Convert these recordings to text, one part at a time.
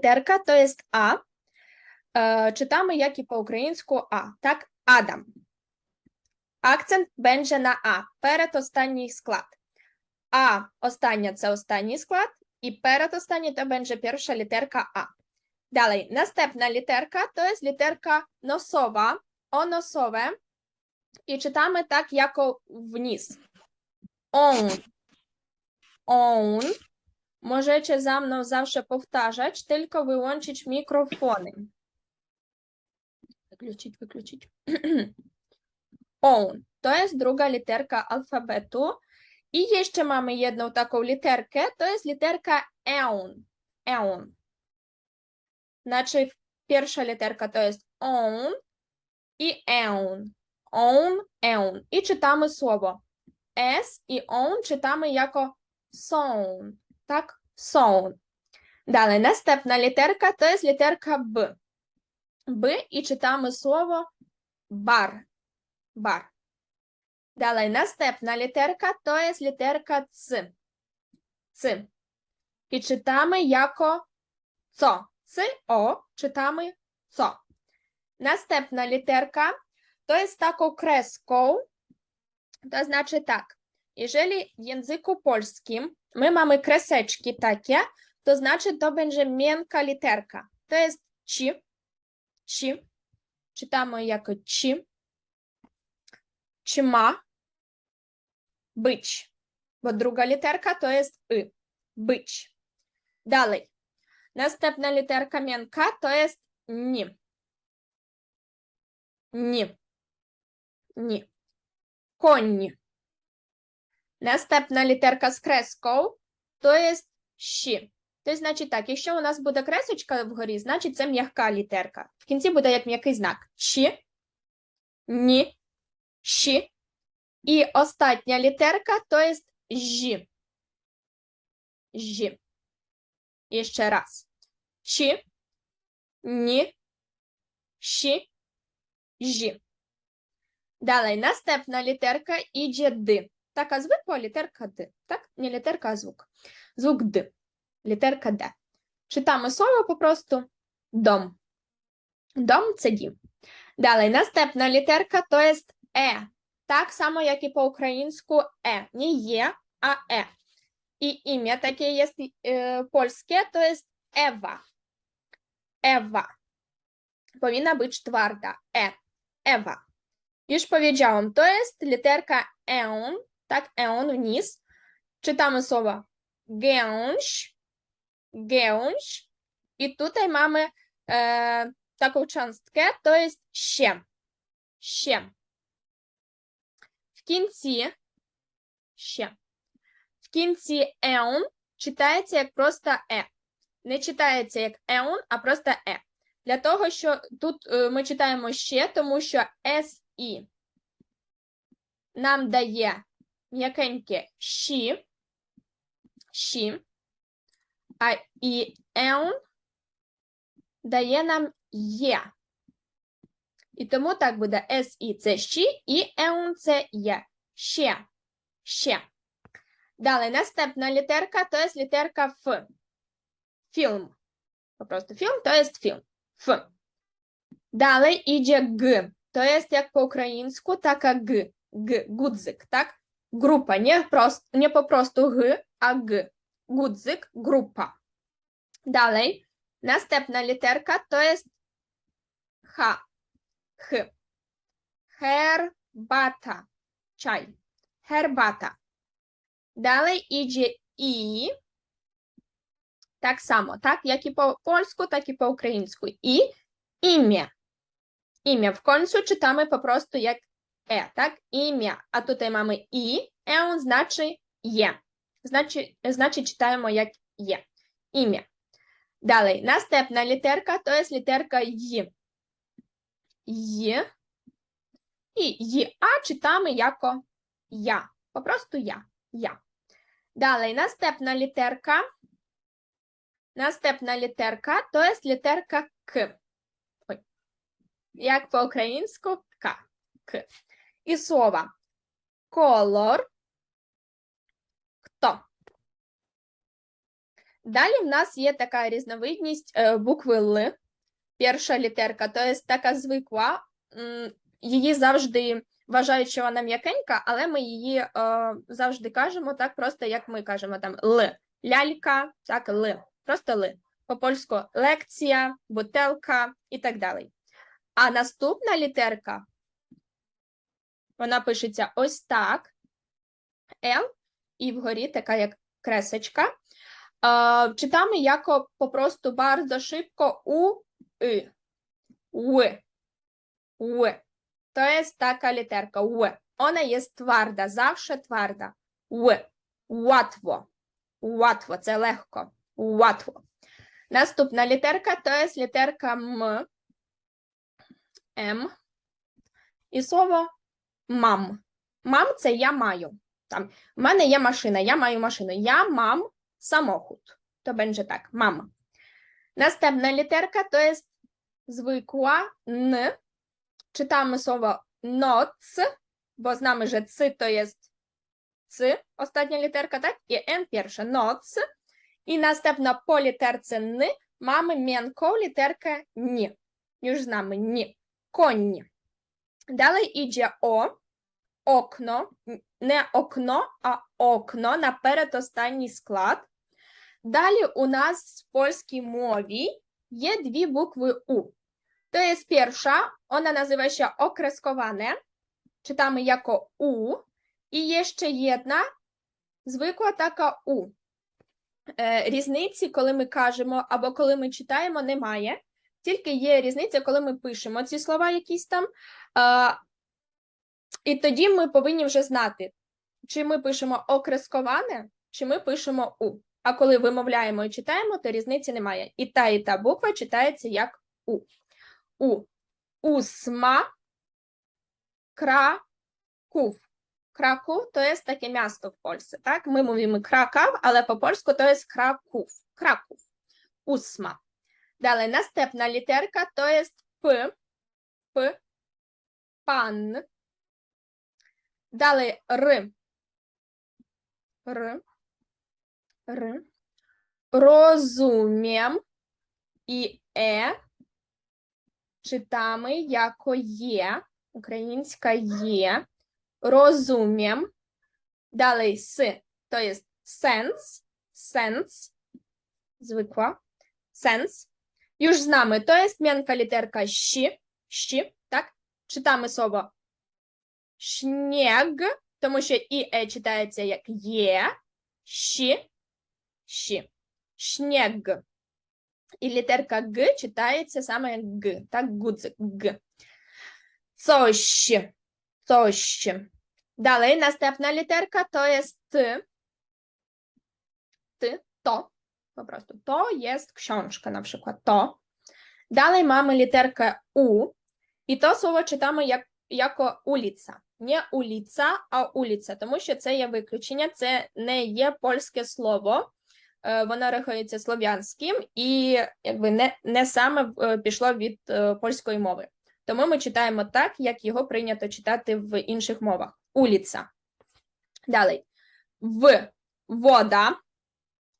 Літерка, то є А. Е, Читamy як і по-українську А. Так, Адам. Акцент będzie на А. Передостанній склад. А остання це останній склад, і передостанній то będzie перша літерка А. Dalej, następna literka to jest literka nosowa, onosowe i czytamy tak jako wniz. On, on. Możecie za mną zawsze powtarzać, tylko wyłączyć mikrofony. Wykluczyć, wykluczyć. On. To jest druga literka alfabetu. I jeszcze mamy jedną taką literkę, to jest literka eon. Eon. Znaczy pierwsza literka to jest on i eon. On, eon. I czytamy słowo s i on czytamy jako są. Są. Dalej, następna literka to jest literka b. B i czytamy słowo bar. Bar. Dalej, następna literka to jest literka c. C. I czytamy jako co. C, o, czytamy co. Następna literka to jest taką kreską. To znaczy tak, jeżeli w języku polskim my mamy kreseczki takie, to znaczy to będzie miękka literka. To jest ci, ci. Czytamy jako ci. Czy ma być, bo druga literka to jest y. Być. Dalej. Następna literka miękka to jest ni. Ni. Ni. Koń. Następna literka z kreską to jest si. To значить так, якщо у нас буде кресочка вгорі, значить це м'яка літерка. В кінці буде як м'який знак. Чи, ні, щі. І остання літерка то є жі. Жі. І ще раз. Чи, ні, щі, жі. Далі, наступна літерка іде ди. Така звикла літерка Д. Так? Не літерка, а звук. Звук Д. Літерка Д. Читаємо слово попросту дом. Дом це дім. Далі, наступна літерка то є Е. Так само, як і по-українську Е. Не є, а Е. І ім'я таке є е, польське, то є Ева. Ева. Powinna być twarda. E. Ewa. Już powiedziałam, to jest literka eon, tak, eon wniz. Czytamy słowo gęś, gęś. I tutaj mamy e, taką cząstkę, to jest się, się. W кінці się. В кінці eon читається як просто е. Не читається як еон, а просто е. Для того, що тут е, ми читаємо ще, тому що SI нам дає м'якеньке щі, щі, а і еон дає нам є. І тому так буде SI це щі, і еон це є. Ще, ще. Далі, наступна літерка, то є літерка Ф. Фільм. Просто фільм, то є фільм. Ф. Далі іде Г. То jest jak po ukraińsku taka G. G. Gudzyk, tak? Grupa, nie, prost, nie po prostu G, a G. Gudzyk, grupa. Dalej, następna literka to jest H. H. Herbata, czaj. Herbata. Dalej idzie I. Tak samo, tak? Jak i po polsku, tak i po ukraińsku. I imię. Imię. W końcu czytamy po prostu jak е, так? Ім'я. А тут маємо і, еон значить є. Значить, значить читаємо як є. Ім'я. Далі, наступна літерка, то є літерка Й. Й. І Й, а читаємо яко я. Попросту я. Я. Далі, наступна літерка. Наступна літерка, то є літерка К. Ой. Як по-українську К. К. І слова колор. Хто? Далі в нас є така різновидність е, букви Л, перша літерка, то є така звикла. Її завжди вважають, що вона м'якенька, але ми її е, завжди кажемо так просто, як ми кажемо там Л. Лялька, так, Л. Просто Л. По-польську лекція, бутелка і так далі. А наступна літерка, вона пишеться ось так. Л, і вгорі така як кресочка. Е, jako po prostu bardzo szybko u, y, ły, ły. To jest taka literka ły. Ona jest twarda, zawsze twarda. Ły. Łatwo. Łatwo, це легко. Łatwo. Наступна літерка то є літерка М. М. І слово мам. Мам це я маю. Там, в мене є машина, я маю машину. Я мам samochód. To będzie tak, mam. Następna literka to jest zwykła N. Czytamy słowo noc, bo znamy, że cy to jest cy, ostatnia literka, tak? I N pierwsza, noc. I następna po literce N mamy miękką literkę N. Już znamy, N. Koń. Dalej idzie O, okno, не окно, а окно на передостанній склад. Далі у нас в польській мові є дві букви У. То є перша, вона називається окресковане, читаємо як У, і є ще одна звикла така У. Різниці, коли ми кажемо або коли ми читаємо, немає. Тільки є різниця, коли ми пишемо ці слова якісь там. А, і тоді ми повинні вже знати, чи ми пишемо окресковане, чи ми пишемо У. А коли вимовляємо і читаємо, то різниці немає. І та, і та буква читається як У. У. Усма Краков. Краков то є таке місто в Польщі. Так? Ми мовимо Кракав, але по-польську то є Краков. Краков. Усма. Далі наступна літерка то є П. П. Пан. Далі Р. Р. Р. Розумiem і Е читamy jako є, українська є. Розумiem. Далі С, то є sense, sense, звикла, sense. Już znamy, to jest mianka literka щ, щ, так? Читamy слово śnieg, тому що і е читається як є, щ, щ, śnieg. І літерка Г читається саме як Г, так, гудзик, Г. Coś, coś. Dalej, następna literka to jest T. Ty, to, po prostu. To jest książka, na przykład to. Dalej mamy literkę U i to słowo czytamy jak, jako ulica. Ulica, а ulica, тому що це є виключення, це не є польське слово, е, воно рахується слов'янським і якби не, не саме е, пішло від е, польської мови. Тому ми читаємо так, як його прийнято читати в інших мовах. Уліца. Далі. В вода.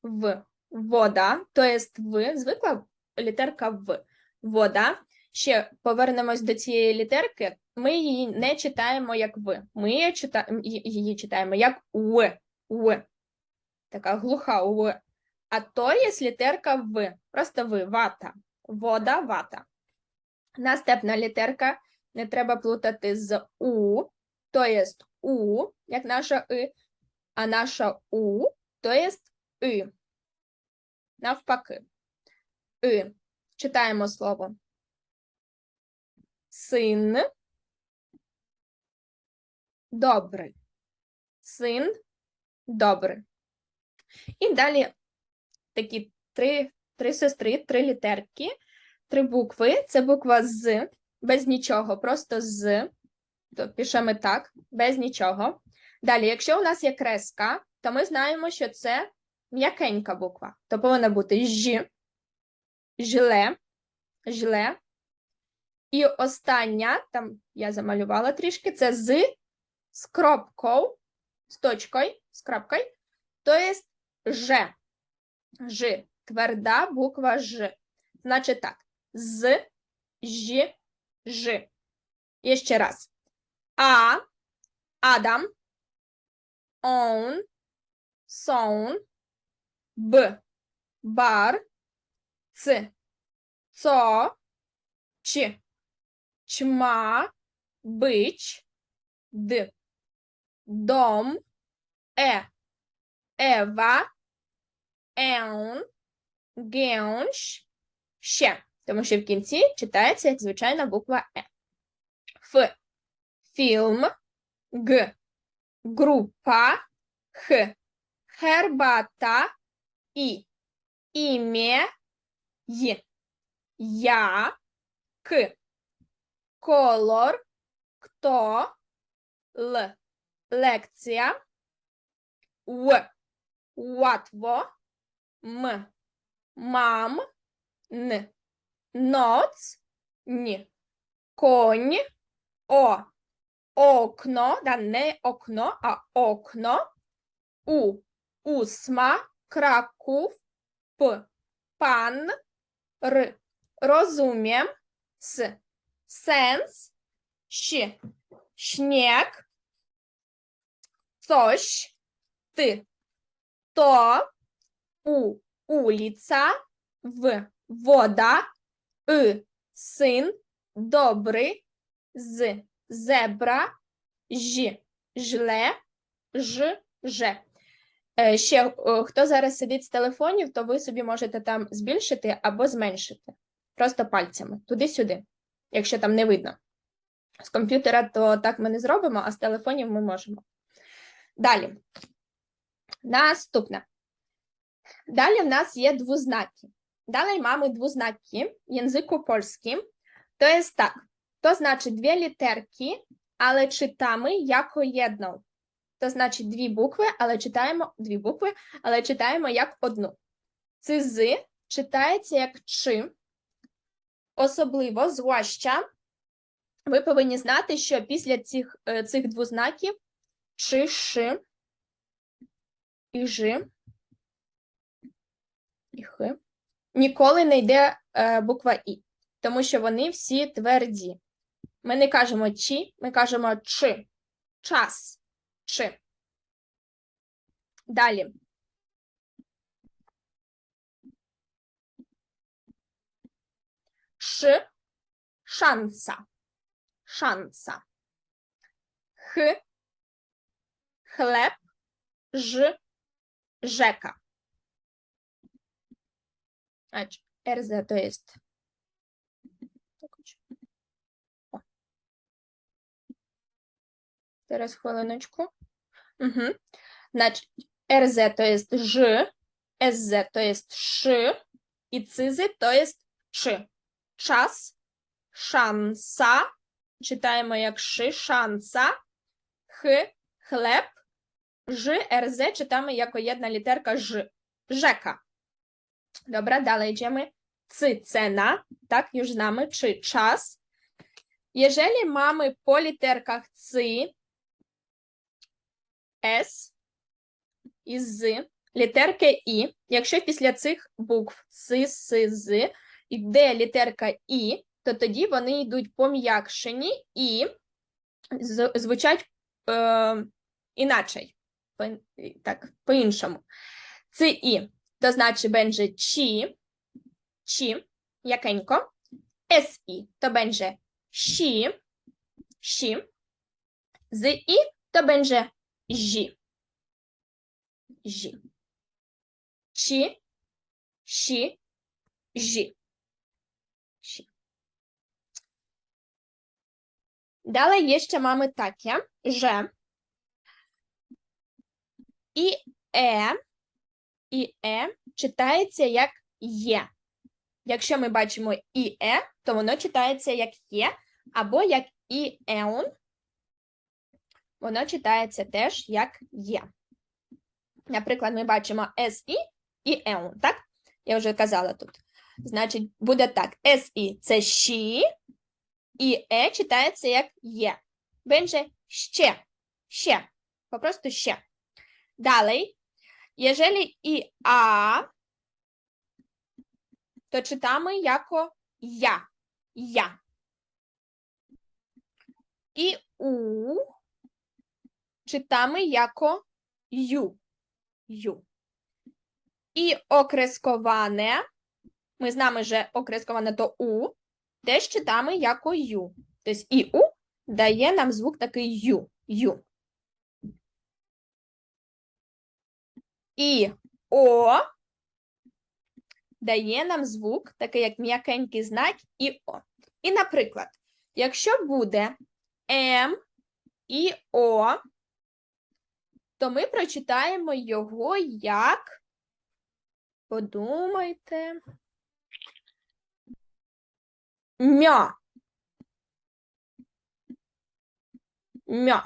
В вода, то є в, звикла літерка В. Вода. Ще повернемось до цієї літерки. Ми її не читаємо як В. Ми її, чита... її читаємо як У. У. Така глуха У. А то є літерка В. Просто В. Вата. Вода, вата. Наступна літерка не треба плутати з У, то є У, як наша И, а наша У, то є И. Навпаки. И. Читаємо слово. Син. Добрий. Син. Добрий. І далі такі три, три сестри, три літерки три букви. Це буква з, без нічого, просто з. То пишемо так, без нічого. Далі, якщо у нас є креска, то ми знаємо, що це м'якенька буква. То повинна бути ж, жле, жле. І остання, там я замалювала трішки, це з, з кропкою, з точкою, з крапкою, то є ж. Ж. Тверда буква Ж. Значить так. З, Ж, Ж. І ще раз. А. Адам. Он. Сон. Б. Бар. Ц. Цо. Ч. Чма. Бич. Д. Дом. Е. Ева. Еун. Геунш. Ще. Тому що в кінці читається як звичайна буква Е. Ф. Фільм. Г. Група. Х. Хербата. І. Ім'я. Й. Я. К. Колор. Хто. Л. Лекція. В. Łatwo. М. Мам. Н. Ноц. Н. Конь. О. Окно. Да, не окно, а окно. У. Усма. Краков. П. Пан. Р. Розумiem. С. Сенс. Щ. Śnieg. Coś. Ty. То. У. Улиця. В. Вода. И. Син. Добрий. З. Зебра. Ж. Жле. Ж. Же. Е, Ще е, хто зараз сидить з телефонів, то ви собі можете там збільшити або зменшити. Просто пальцями. Туди-сюди. Якщо там не видно. З комп'ютера то так ми не зробимо, а з телефонів ми можемо. Далі. Наступне. Далі в нас є двознаки. Далі двознаки в язику польським. To jest tak. To znaczy dwie literki, ale czytamy jako jedną. To znaczy дві букви, але читаємо дві букви, але читаємо як одну. Ци читається як чи. Особливо, зваща, ви повинні знати, що після цих, е, цих двознаків чи, ши і жи і х ніколи не йде е, буква І, тому що вони всі тверді. Ми не кажемо чи, ми кажемо чи. Час. Чи. Далі. Ш. Шанса. Шанса. Х. Хлеб. Ж. Rzeka. Значить, РЗ, то есть. Так, ось. О. Зараз хвилиночку. Угу. Значить, РЗ, то есть Ж, СЗ, то есть Ш, і ЦИЗи, то есть Ч. Час, шанса, читаємо як Ши, шанса, Х, хлеб, Ж, РЗ читаємо як одна літерка Ж. Жека. Dobra, dalej idziemy. Cy, cena, tak, już znamy, czy czas. Jeżeli mamy po literkach cy, s і з, літерки і, якщо після цих букв ци, си, з йде літерка і, то тоді вони йдуть пом'якшені і звучать е, іначе, по, так, по-іншому. Це і. To znaczy będzie ci, ci, jakeńko. SI to będzie si, si. Z i to będzie zi, zi. Ci, si, zi. si. Dalej jeszcze mamy takie, że i e і е читається як є. Якщо ми бачимо і е, то воно читається як є, або як і еун, воно читається теж як є. Наприклад, ми бачимо SI і еун, так? Я вже казала тут. Значить, буде так: SI – це щі, і е читається як є. Będzie ще, ще, попросту ще. Далі Jeżeli i a то читаємо яко я. Я. І у читаємо яко ю. Ю. І окресковане, ми знаємо, що окресковане то у, теж читаємо яко ю. Тобто і у дає нам звук такий ю. Ю. І о дає нам звук, такий як м'якенький знак і о. І, наприклад, якщо буде М і О, то ми прочитаємо його як. Подумайте. Мьо. Мьо.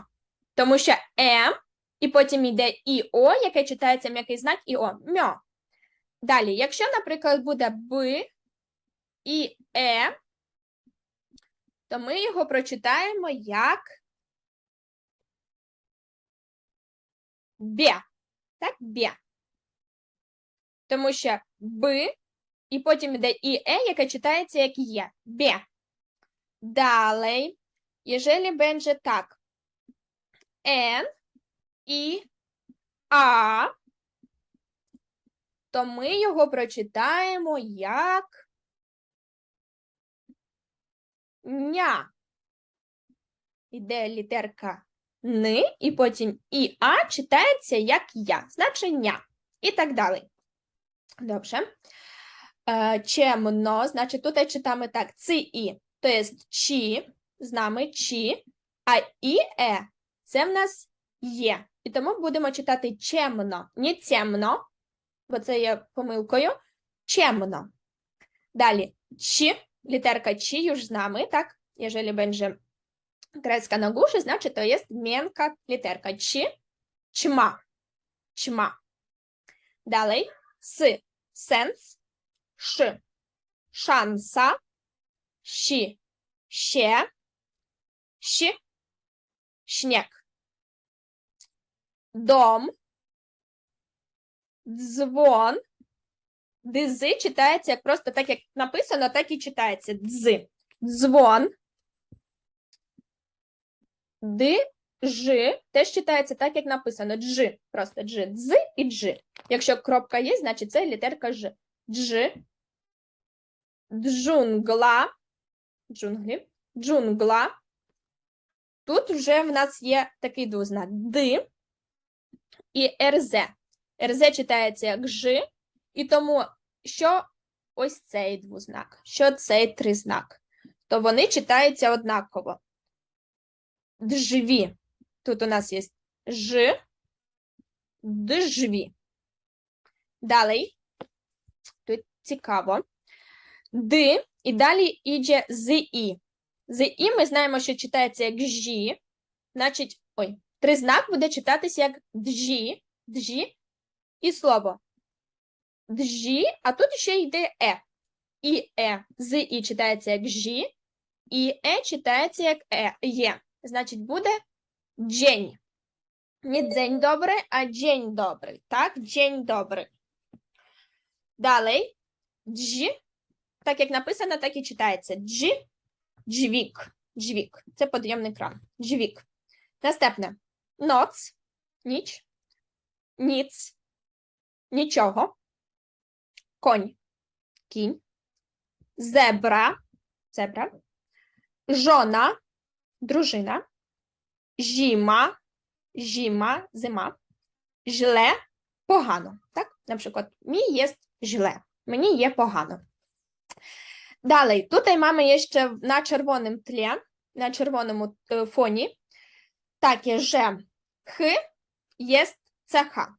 Тому що М, і потім йде і О, яке читається м'який знак і О. Мьо. Далі, якщо, наприклад, буде Б і Е, то ми його прочитаємо як бє. Так, бє. Тому що Б, і потім йде і Е, яке читається як є. Бє. Далі, єжелі бенже так. Н і А, то ми його прочитаємо як ня. Іде літерка ни, і потім і а читається як я, значення. І так далі. Добре. Е, Чемно, значить, тут читаємо так: ци і, то є чи, з нами чи, а і е це в нас є. І тому будемо читати чемно, не темно, бо це є помилкою. Чемно. Далі чи, літерка чи już znamy, tak? Jeżeli będzie kreska na górze, znaczy to jest miękka literka ci, ćma, ćma. Dalej, sy, sens, szy, szansa, si, się, si, śnieg. Dom, дзвон. Дзи читається як просто так, як написано, так і читається. Дзи. Дзвон. Ди, жи. Теж читається так, як написано. Джи. Просто джи. Дзи і джи. Якщо кропка є, значить це літерка ж. Джи. Джунгла. Джунглі. Джунгла. Тут вже в нас є такий двознак. Ди і ерзе. РЗ читається як Ж, і тому, що ось цей двознак, що цей тризнак, то вони читаються однаково. Джві. Тут у нас є Ж, джві. Далі, тут цікаво. Д, і далі іде з І. З І ми знаємо, що читається як Жі, значить, ой, тризнак буде читатися як Джі, Джі, і слово джі, а тут ще йде е. І е з і читається як жі, і е читається як е, є. Значить, буде день. Не день добрий, а день добрий. Так, день добрий. Далі джі, так як написано, так і читається. Джі, джвік. Джвік. Це подйомний кран. Джвік. Наступне. Ноц, ніч, ніц, нічого, конь, кінь, зебра, зебра, жона, дружина, жіма, жіма, зима, жле, погано. Так? Наприклад, мій є жле, мені є погано. Далі, тут маємо є ще на червоному тлі, на червоному е, фоні, таке же х є цеха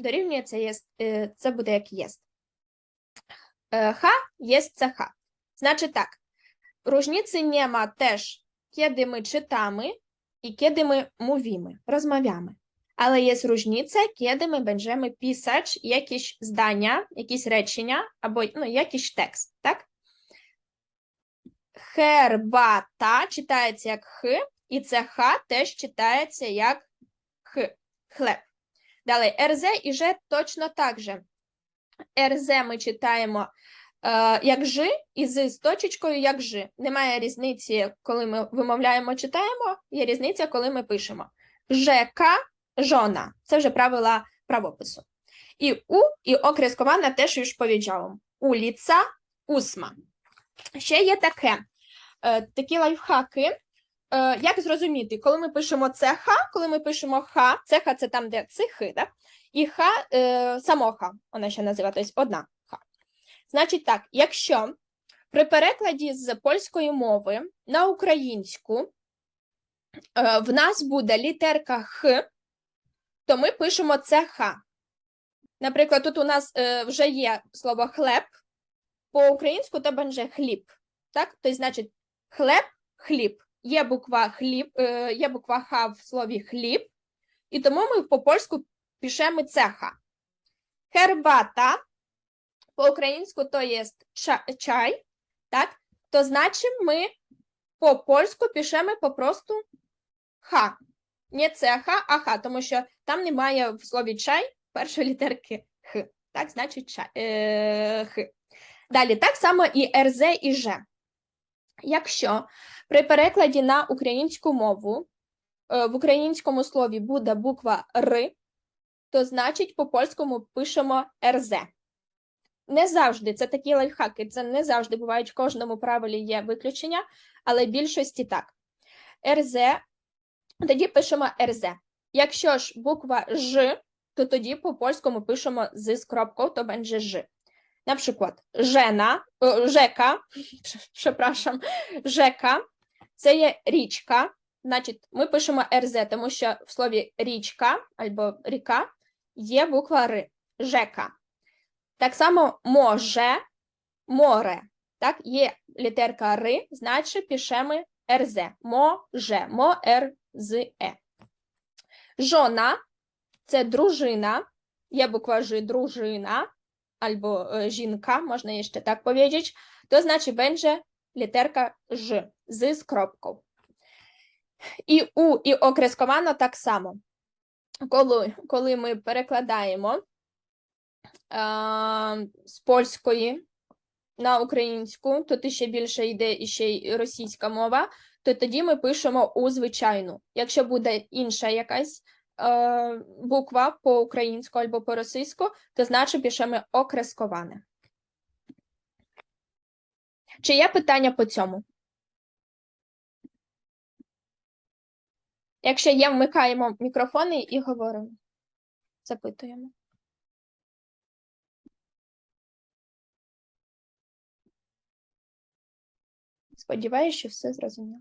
дорівнює це є, е, це буде як єст. Е, єст це ха. Значить так, różnicy nie ma też, kiedy my czytamy i kiedy my mówimy, rozmawiamy. Але є różnica, kiedy my będziemy pisać jakieś zdania, jakieś rечення або ну, якийсь текст, так? Хербата читається як х, і це ха теж читається як х, хлеб. Далі РЗ і Ж точно так же. РЗ ми читаємо як жи і з з точечкою як жи. Немає різниці, коли ми вимовляємо, читаємо, є різниця, коли ми пишемо. ЖК жона. Це вже правила правопису. І у і окрескована теж już powiedziałam. Уліца, усма. Ще є таке, е, такі лайфхаки. Е, як зрозуміти, коли ми пишемо це ха, коли ми пишемо ха, це ха це там, де цихи, так? і ха е, само ха, вона ще називає, тобто одна. Значить так, якщо при перекладі з польської мови на українську е, в нас буде літерка х, то ми пишемо це ха. Наприклад, тут у нас е, вже є слово хлеб, по-українську то буде хліб. Так? Тобто, значить, хлеб, хліб. Є буква хліб, е, є буква х в слові хліб, і тому ми по польську пишемо цеха. Хербата по-українську то є чай, так? То значить ми по польську пишемо попросту ха. Не цеха, а ха, тому що там немає в слові чай першої літерки х. Так, значить чай, е, х. Далі, так само і РЗ і Ж. Якщо при перекладі на українську мову е, в українському слові буде буква Р, то значить по польському пишемо РЗ. Не завжди це такі лайфхаки, це не завжди бувають в кожному правилі є виключення, але в більшості так. РЗ, тоді пишемо РЗ. Якщо ж буква Ж, то тоді по польському пишемо з кропкою, то będzie Ж. Наприклад, Жена, Жека, przepraszam, Жека, це є річка, значить, ми пишемо РЗ, тому що в слові річка або ріка є буква Р, Жека. Так само може, море. Так, є літерка Р, значить пишемо РЗ. Може, мо, Р, з, Е. Жона це дружина, є буква Ж, дружина, albo e, żinka, można jeszcze tak powiedzieć, znaczy będzie literka Ż z, z kropką. І У, і окресковано так само. Коли, коли ми перекладаємо е, з польської на українську, то ще більше йде і ще й російська мова, то тоді ми пишемо у звичайну. Якщо буде інша якась е, буква по українську або по російську, то значить пишемо окресковане. Чи є питання по цьому? Якщо є, вмикаємо мікрофони і говоримо. Запитуємо. Сподіваюся, що все зрозуміло.